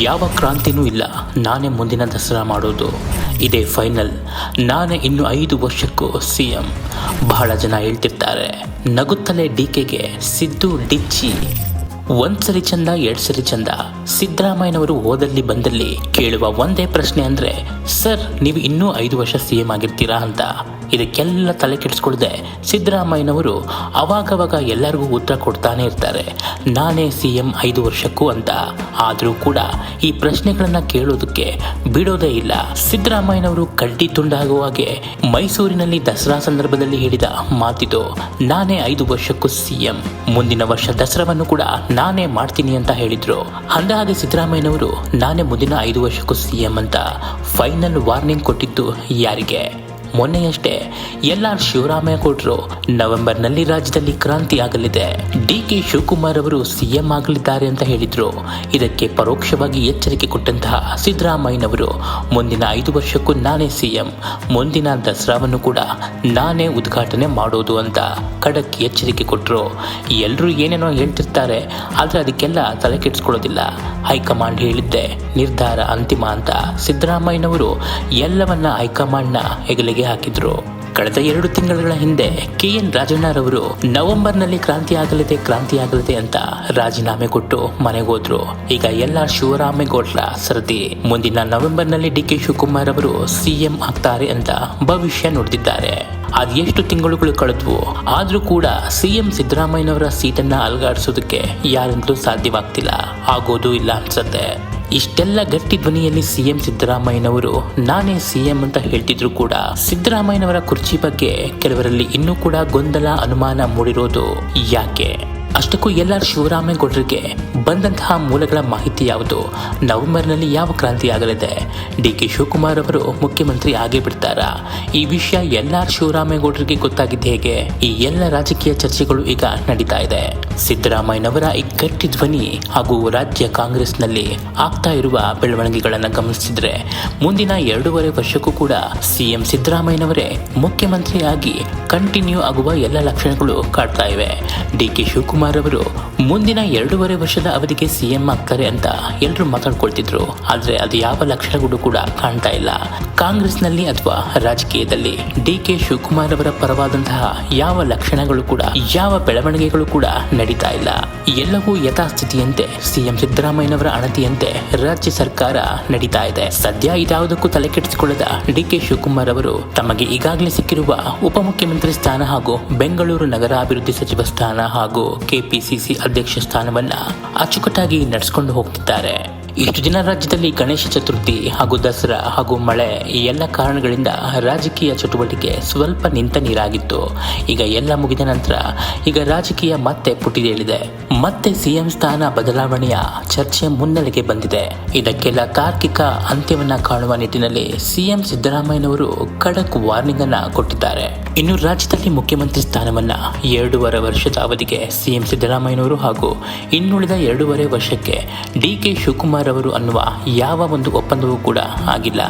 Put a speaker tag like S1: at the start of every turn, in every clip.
S1: ಯಾವ ಕ್ರಾಂತಿನೂ ಇಲ್ಲ. ನಾನೇ ಮುಂದಿನ ದಸರಾ ಮಾಡೋದು. ಇದೇ ಫೈನಲ್. ನಾನೇ ಇನ್ನು ಐದು ವರ್ಷಕ್ಕೂ ಸಿ ಎಂ ಬಹಳ ಜನ ಹೇಳ್ತಿರ್ತಾರೆ, ನಗುತ್ತಲೇ ಡಿ ಕೆಗೆ ಸಿದ್ದು, ಡಿಚ್ಚಿ. ಒಂದ್ಸರಿ ಚಂದ ಎರಡು ಸರಿ ಚಂದ. ಸಿದ್ದರಾಮಯ್ಯನವರು ಓದಲ್ಲಿ ಬಂದಲ್ಲಿ ಕೇಳುವ ಒಂದೇ ಪ್ರಶ್ನೆ ಅಂದ್ರೆ, ಸರ್, ನೀವು ಇನ್ನೂ ಐದು ವರ್ಷ ಸಿ ಎಂ ಆಗಿರ್ತೀರಾ? ಅಂತ. ಇದಕ್ಕೆಲ್ಲ ತಲೆ ಕೆಡಿಸ್ಕೊಳ್ಳದೆ ಸಿದ್ದರಾಮಯ್ಯನವರು ಅವಾಗವಾಗ ಎಲ್ಲರಿಗೂ ಉತ್ತರ ಕೊಡ್ತಾನೆ ಇರ್ತಾರೆ. ನಾನೇ ಸಿ ಎಂ ಐದು ವರ್ಷಕ್ಕೂ ಅಂತ. ಆದರೂ ಕೂಡ ಈ ಪ್ರಶ್ನೆಗಳನ್ನು ಕೇಳೋದಕ್ಕೆ ಬಿಡೋದೇ ಇಲ್ಲ. ಸಿದ್ದರಾಮಯ್ಯನವರು ಕಡ್ಡಿ ತುಂಡಾಗುವ ಹಾಗೆ ಮೈಸೂರಿನಲ್ಲಿ ದಸರಾ ಸಂದರ್ಭದಲ್ಲಿ ಹೇಳಿದ ಮಾತಿದು, ನಾನೇ ಐದು ವರ್ಷಕ್ಕೂ ಸಿ ಎಂ ಮುಂದಿನ ವರ್ಷ ದಸರಾವನ್ನು ಕೂಡ ನಾನೇ ಮಾಡ್ತೀನಿ ಅಂತ ಹೇಳಿದ್ರು. ಅಂದಹಾಗೆ ಸಿದ್ದರಾಮಯ್ಯನವರು, ನಾನೇ ಮುಂದಿನ ಐದು ವರ್ಷಕ್ಕೂ ಸಿ ಎಂ ಅಂತ ಫೈನಲ್ ವಾರ್ನಿಂಗ್ ಕೊಟ್ಟಿದ್ದು ಯಾರಿಗೆ? ಮೊನ್ನೆಯಷ್ಟೇ ಎಲ್ ಆರ್ ಶಿವರಾಮಯ್ಯ ಕೊಟ್ಟರು ನವೆಂಬರ್ನಲ್ಲಿ ರಾಜ್ಯದಲ್ಲಿ ಕ್ರಾಂತಿ ಆಗಲಿದೆ ಡಿ ಕೆ ಶಿವಕುಮಾರ್ ಅವರು ಸಿಎಂ ಆಗಲಿದ್ದಾರೆ ಅಂತ ಹೇಳಿದ್ರು. ಇದಕ್ಕೆ ಪರೋಕ್ಷವಾಗಿ ಎಚ್ಚರಿಕೆ ಕೊಟ್ಟಂತಹ ಸಿದ್ದರಾಮಯ್ಯನವರು, ಮುಂದಿನ ಐದು ವರ್ಷಕ್ಕೂ ನಾನೇ ಸಿಎಂ ಮುಂದಿನ ದಸರಾವನ್ನು ಕೂಡ ನಾನೇ ಉದ್ಘಾಟನೆ ಮಾಡೋದು ಅಂತ ಖಡಕ್ ಎಚ್ಚರಿಕೆ ಕೊಟ್ಟರು ಎಲ್ಲರೂ ಏನೇನೋ ಹೇಳ್ತಿರ್ತಾರೆ, ಆದರೆ ಅದಕ್ಕೆಲ್ಲ ತಲೆ ಕೆಡಿಸ್ಕೊಳ್ಳೋದಿಲ್ಲ. ಹೈಕಮಾಂಡ್ ಹೇಳಿದ್ದೆ, ನಿರ್ಧಾರ ಅಂತಿಮ ಅಂತ ಸಿದ್ದರಾಮಯ್ಯನವರು ಎಲ್ಲವನ್ನ ಹೈಕಮಾಂಡ್ನ ಹೆಗಲಿಗೆ ಹಾಕಿದ್ರು. ಕಳೆದ ಎರಡು ತಿಂಗಳ ಹಿಂದೆ ಕೆ ಎನ್ ರಾಜಣ್ಣರವರು ನವೆಂಬರ್ನಲ್ಲಿ ಕ್ರಾಂತಿ ಆಗಲಿದೆ ಕ್ರಾಂತಿ ಆಗಲಿದೆ ಅಂತ ರಾಜೀನಾಮೆ ಕೊಟ್ಟು ಮನೆಗೋದ್ರು ಈಗ ಎಲ್ಲ ಶಿವರಾಮೇಗೌಡರ ಸರದಿ. ಮುಂದಿನ ನವೆಂಬರ್ನಲ್ಲಿ ಡಿ ಕೆ ಶಿವಕುಮಾರ್ ಅವರು ಸಿಎಂ ಆಗ್ತಾರೆ ಅಂತ ಭವಿಷ್ಯ ನುಡಿದಿದ್ದಾರೆ. ಅದೆಷ್ಟು ತಿಂಗಳುಗಳು ಕಳೆದ್ವು? ಆದ್ರೂ ಕೂಡ ಸಿಎಂ ಸಿದ್ದರಾಮಯ್ಯನವರ ಸೀಟನ್ನ ಅಲ್ಗಾಡಿಸೋದಕ್ಕೆ ಯಾರಿಂದಲೂ ಸಾಧ್ಯವಾಗ್ತಿಲ್ಲ. ಆಗೋದು ಇಲ್ಲ ಅನ್ಸತ್ತೆ. ಇಷ್ಟೆಲ್ಲ ಗಟ್ಟಿ ಧ್ವನಿಯಲ್ಲಿ ಸಿಎಂ ಸಿದ್ದರಾಮಯ್ಯನವರು, ನಾನೇ ಸಿಎಂ ಅಂತ ಹೇಳ್ತಿದ್ರು ಕೂಡ. ಸಿದ್ದರಾಮಯ್ಯನವರ ಕುರ್ಚಿ ಬಗ್ಗೆ ಕೆಲವರಲ್ಲಿ ಇನ್ನೂ ಕೂಡ ಗೊಂದಲ, ಅನುಮಾನ ಮೂಡಿರೋದು ಯಾಕೆ? ಅಷ್ಟಕ್ಕೂ ಎಲ್ಲ ಶಿವರಾಮೇಗೌಡರಿಗೆ ಬಂದಂತಹ ಮೂಲಗಳ ಮಾಹಿತಿ ಯಾವುದು? ನವೆಂಬರ್ನಲ್ಲಿ ಯಾವ ಕ್ರಾಂತಿ ಆಗಲಿದೆ? ಡಿ ಕೆ ಶಿವಕುಮಾರ್ ಅವರು ಮುಖ್ಯಮಂತ್ರಿ ಆಗೇ ಬಿಡ್ತಾರಾ? ಈ ವಿಷಯ ಎಲ್ಲ ಶಿವರಾಮೇಗೌಡರಿಗೆ ಗೊತ್ತಾಗಿದ್ದು ಹೇಗೆ? ಈ ಎಲ್ಲ ರಾಜಕೀಯ ಚರ್ಚೆಗಳು ಈಗ ನಡೀತಾ ಇದೆ. ಸಿದ್ದರಾಮಯ್ಯನವರ ಈ ಗಟ್ಟಿ ಧ್ವನಿ ಹಾಗೂ ರಾಜ್ಯ ಕಾಂಗ್ರೆಸ್ನಲ್ಲಿ ಆಗ್ತಾ ಇರುವ ಬೆಳವಣಿಗೆಗಳನ್ನು ಗಮನಿಸಿದ್ರೆ ಮುಂದಿನ ಎರಡೂವರೆ ವರ್ಷಕ್ಕೂ ಕೂಡ ಸಿಎಂ ಸಿದ್ದರಾಮಯ್ಯನವರೇ ಮುಖ್ಯಮಂತ್ರಿಯಾಗಿ ಕಂಟಿನ್ಯೂ ಆಗುವ ಎಲ್ಲ ಲಕ್ಷಣಗಳು ಕಾಡ್ತಾ ಇವೆ. ಡಿ ಕೆ ಶಿವಕುಮಾರ್ ಅವರು, ಮುಂದಿನ ಎರಡೂವರೆ ವರ್ಷದ ಅವಧಿಗೆ ಸಿಎಂ ಆಗ್ತಾರೆ ಅಂತ ಎಲ್ಲರೂ ಮಾತಾಡ್ಕೊಳ್ತಿದ್ರು. ಆದ್ರೆ ಅದು ಯಾವ ಲಕ್ಷಣಗಳು ಕೂಡ ಕಾಣ್ತಾ ಇಲ್ಲ. ಕಾಂಗ್ರೆಸ್ನಲ್ಲಿ ಅಥವಾ ರಾಜಕೀಯದಲ್ಲಿ ಡಿ ಕೆ ಶಿವಕುಮಾರ್ ಅವರ ಪರವಾದಂತಹ ಯಾವ ಲಕ್ಷಣಗಳು ಕೂಡ, ಯಾವ ಬೆಳವಣಿಗೆಗಳು ಕೂಡ ನಡೀತಾ ಇಲ್ಲ. ಎಲ್ಲವೂ ಯಥಾಸ್ಥಿತಿಯಂತೆ ಸಿಎಂ ಸಿದ್ದರಾಮಯ್ಯನವರ ಅಣತಿಯಂತೆ ರಾಜ್ಯ ಸರ್ಕಾರ ನಡೀತಾ ಇದೆ. ಸದ್ಯ ಇದ್ಯಾವುದಕ್ಕೂ ತಲೆ ಕೆಡಿಸಿಕೊಳ್ಳದ ಡಿ ಕೆ ಶಿವಕುಮಾರ್ ಅವರು ತಮಗೆ ಈಗಾಗಲೇ ಸಿಕ್ಕಿರುವ ಉಪಮುಖ್ಯಮಂತ್ರಿ ಸ್ಥಾನ ಹಾಗೂ ಬೆಂಗಳೂರು ನಗರಾಭಿವೃದ್ಧಿ ಸಚಿವ ಸ್ಥಾನ ಹಾಗೂ ಕೆಪಿಸಿಸಿ ಅಧ್ಯಕ್ಷ ಸ್ಥಾನವನ್ನ ಅಚ್ಚುಕಟ್ಟಾಗಿ ನಡೆಸಿಕೊಂಡು ಹೋಗ್ತಿದ್ದಾರೆ. ಇಷ್ಟು ದಿನ ರಾಜ್ಯದಲ್ಲಿ ಗಣೇಶ ಚತುರ್ಥಿ ಹಾಗೂ ದಸರಾ ಹಾಗೂ ಮಳೆ ಎಲ್ಲ ಕಾರಣಗಳಿಂದ ರಾಜಕೀಯ ಚಟುವಟಿಕೆ ಸ್ವಲ್ಪ ನಿಂತ ನೀರಾಗಿತ್ತು. ಈಗ ಎಲ್ಲ ಮುಗಿದ ನಂತರ ಈಗ ರಾಜಕೀಯ ಮತ್ತೆ ಪುಟಿದೇಳಿದೆ. ಮತ್ತೆ ಸಿಎಂ ಸ್ಥಾನ ಬದಲಾವಣೆಯ ಚರ್ಚೆ ಮುನ್ನೆಲೆಗೆ ಬಂದಿದೆ. ಇದಕ್ಕೆಲ್ಲ ತಾರ್ಕಿಕ ಅಂತ್ಯವನ್ನ ಕಾಣುವ ನಿಟ್ಟಿನಲ್ಲಿ ಸಿಎಂ ಸಿದ್ದರಾಮಯ್ಯನವರು ಖಡಕ್ ವಾರ್ನಿಂಗ್ ಅನ್ನ ಕೊಟ್ಟಿದ್ದಾರೆ. ಇನ್ನು ರಾಜ್ಯದಲ್ಲಿ ಮುಖ್ಯಮಂತ್ರಿ ಸ್ಥಾನವನ್ನ ಎರಡೂವರೆ ವರ್ಷದ ಅವಧಿಗೆ ಸಿಎಂ ಸಿದ್ದರಾಮಯ್ಯನವರು ಹಾಗೂ ಇನ್ನುಳಿದ ಎರಡೂವರೆ ವರ್ಷಕ್ಕೆ ಡಿ ಕೆ ಶಿವಕುಮಾರ್ ಅವರು ಅನ್ನುವ ಯಾವ ಒಂದು ಒಪ್ಪಂದವೂ ಕೂಡ ಆಗಿಲ್ಲ.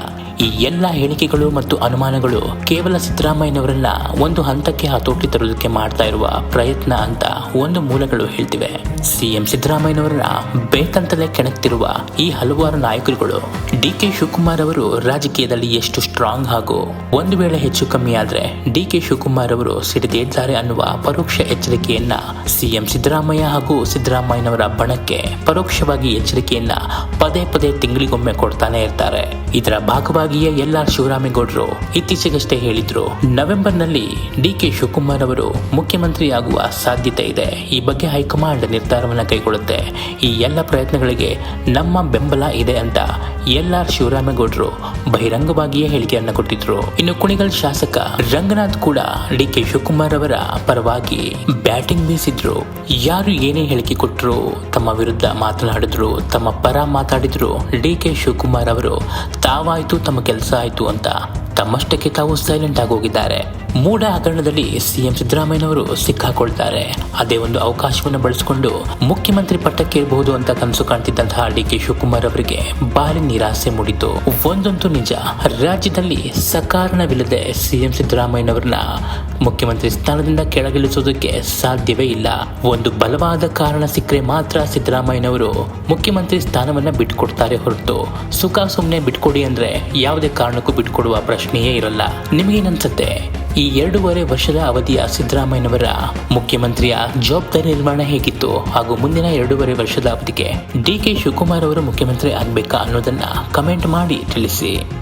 S1: ಈ ಎಲ್ಲ ಹೇಳಿಕೆಗಳು ಮತ್ತು ಅನುಮಾನಗಳು ಕೇವಲ ಸಿದ್ದರಾಮಯ್ಯನವರನ್ನ ಒಂದು ಹಂತಕ್ಕೆ ಹತೋಟಿ ತರುವುದಕ್ಕೆ ಮಾಡ್ತಾ ಇರುವ ಪ್ರಯತ್ನ ಅಂತ ಒಂದು ಮೂಲಗಳು ಹೇಳ್ತಿವೆ. ಸಿಎಂ ಸಿದ್ದರಾಮಯ್ಯನವರನ್ನ ಬೇಕಂತಲೇ ಕೆಣಕ್ತಿರುವ ಈ ಹಲವಾರು ನಾಯಕರುಗಳು ಡಿ ಕೆ ಶಿವಕುಮಾರ್ ಅವರು ರಾಜಕೀಯದಲ್ಲಿ ಎಷ್ಟು ಸ್ಟ್ರಾಂಗ್ ಹಾಗೂ ಒಂದು ವೇಳೆ ಹೆಚ್ಚು ಕಮ್ಮಿ ಆದ್ರೆ ಡಿ ಕೆ ಶಿವಕುಮಾರ್ ಅವರು ಸಿಡಿದೇಳ್ತಾರೆ ಅನ್ನುವ ಪರೋಕ್ಷ ಎಚ್ಚರಿಕೆಯನ್ನ ಸಿಎಂ ಸಿದ್ದರಾಮಯ್ಯ ಹಾಗೂ ಸಿದ್ದರಾಮಯ್ಯನವರ ಬಣಕ್ಕೆ ಪರೋಕ್ಷವಾಗಿ ಎಚ್ಚರಿಕೆಯನ್ನ ಪದೇ ಪದೇ ತಿಂಗಳಿಗೊಮ್ಮೆ ಕೊಡ್ತಾನೆ ಇರ್ತಾರೆ. ಇದರ ಭಾಗವಾಗಿಯೇ ಎಲ್ ಆರ್ ಶಿವರಾಮೇಗೌಡರು ಇತ್ತೀಚೆಗಷ್ಟೇ ಹೇಳಿದ್ರು. ನವೆಂಬರ್ನಲ್ಲಿ ಡಿ ಕೆ ಶಿವಕುಮಾರ್ ಅವರು ಮುಖ್ಯಮಂತ್ರಿ ಆಗುವ ಸಾಧ್ಯತೆ ಇದೆ. ಈ ಬಗ್ಗೆ ಹೈಕಮಾಂಡ್ ನಿರ್ಧಾರವನ್ನು ಕೈಗೊಳ್ಳುತ್ತೆ. ಈ ಎಲ್ಲ ಪ್ರಯತ್ನಗಳಿಗೆ ನಮ್ಮ ಬೆಂಬಲ ಇದೆ ಅಂತ ಎಲ್ ಆರ್ ಶಿವರಾಮೇಗೌಡರು ಬಹಿರಂಗವಾಗಿಯೇ ಹೇಳಿಕೆಯನ್ನು ಕೊಟ್ಟಿದ್ರು. ಇನ್ನು ಕುಣಿಗಲ್ ಶಾಸಕ ರಂಗನಾಥ್ ಕೂಡ ಡಿ ಕೆ ಶಿವಕುಮಾರ್ ಅವರ ಪರವಾಗಿ ಬ್ಯಾಟಿಂಗ್ ಬೀಸಿದ್ರು. ಯಾರು ಏನೇ ಹೇಳಿಕೆ ಕೊಟ್ಟರು ತಮ್ಮ ವಿರುದ್ಧ ಮಾತನಾಡಿದ್ರು, ತಮ್ಮ ಪರ ಮಾತಾಡಿದ್ರು ಡಿ ಕೆ ಶಿವಕುಮಾರ್ ಅವರು. ತಾವಾಯ್ತು ತಮ್ಮ ಕೆಲಸ ಆಯ್ತು ಅಂತ ತಮ್ಮಷ್ಟಕ್ಕೆ ತಾವು ಸೈಲೆಂಟ್ ಆಗೋಗಿದ್ದಾರೆ ಮೂಢ ಹಗರಣದಲ್ಲಿ ಸಿಎಂ ಸಿದ್ದರಾಮಯ್ಯನವರು ಸಿಕ್ಕಾಕೊಳ್ತಾರೆ. ಅದೇ ಒಂದು ಅವಕಾಶವನ್ನು ಬಳಸಿಕೊಂಡು ಮುಖ್ಯಮಂತ್ರಿ ಪಟ್ಟಕ್ಕೆ ಇರಬಹುದು ಅಂತ ಕನಸು ಕಾಣ್ತಿದ್ದಂತಹ ಡಿ ಕೆ ಶಿವಕುಮಾರ್ ಅವರಿಗೆ ಭಾರಿ ನಿರಾಸೆ ಮೂಡಿತು ಒಂದಂತೂ ನಿಜ, ರಾಜ್ಯದಲ್ಲಿ ಸಕಾರಣವಿಲ್ಲದೆ ಸಿಎಂ ಸಿದ್ದರಾಮಯ್ಯನವರನ್ನ ಮುಖ್ಯಮಂತ್ರಿ ಸ್ಥಾನದಿಂದ ಕೆಳಗಿಳಿಸೋದಕ್ಕೆ ಸಾಧ್ಯವೇ ಇಲ್ಲ. ಒಂದು ಬಲವಾದ ಕಾರಣ ಸಿಕ್ಕರೆ ಮಾತ್ರ ಸಿದ್ದರಾಮಯ್ಯನವರು ಮುಖ್ಯಮಂತ್ರಿ ಸ್ಥಾನವನ್ನ ಬಿಟ್ಕೊಡ್ತಾರೆ ಹೊರತು. ಸುಖ ಸುಮ್ಮನೆ ಬಿಟ್ಕೊಡಿ ಅಂದ್ರೆ ಯಾವುದೇ ಕಾರಣಕ್ಕೂ ಬಿಟ್ಕೊಡುವ ಪ್ರಶ್ನೆಯೇ ಇರಲ್ಲ. ನಿಮಗೇನನ್ಸುತ್ತೆ ಈ ಎರಡೂವರೆ ವರ್ಷದ ಅವಧಿಯ ಸಿದ್ದರಾಮಯ್ಯನವರ ಮುಖ್ಯಮಂತ್ರಿಯ ಜವಾಬ್ದಾರಿ ನಿರ್ಮಾಣ ಹೇಗಿತ್ತು ಹಾಗೂ ಮುಂದಿನ ಎರಡೂವರೆ ವರ್ಷದ ಅವಧಿಗೆ ಡಿ ಕೆ ಶಿವಕುಮಾರ್ ಅವರು ಮುಖ್ಯಮಂತ್ರಿ ಆಗ್ಬೇಕಾ ಅನ್ನೋದನ್ನ ಕಮೆಂಟ್ ಮಾಡಿ ತಿಳಿಸಿ.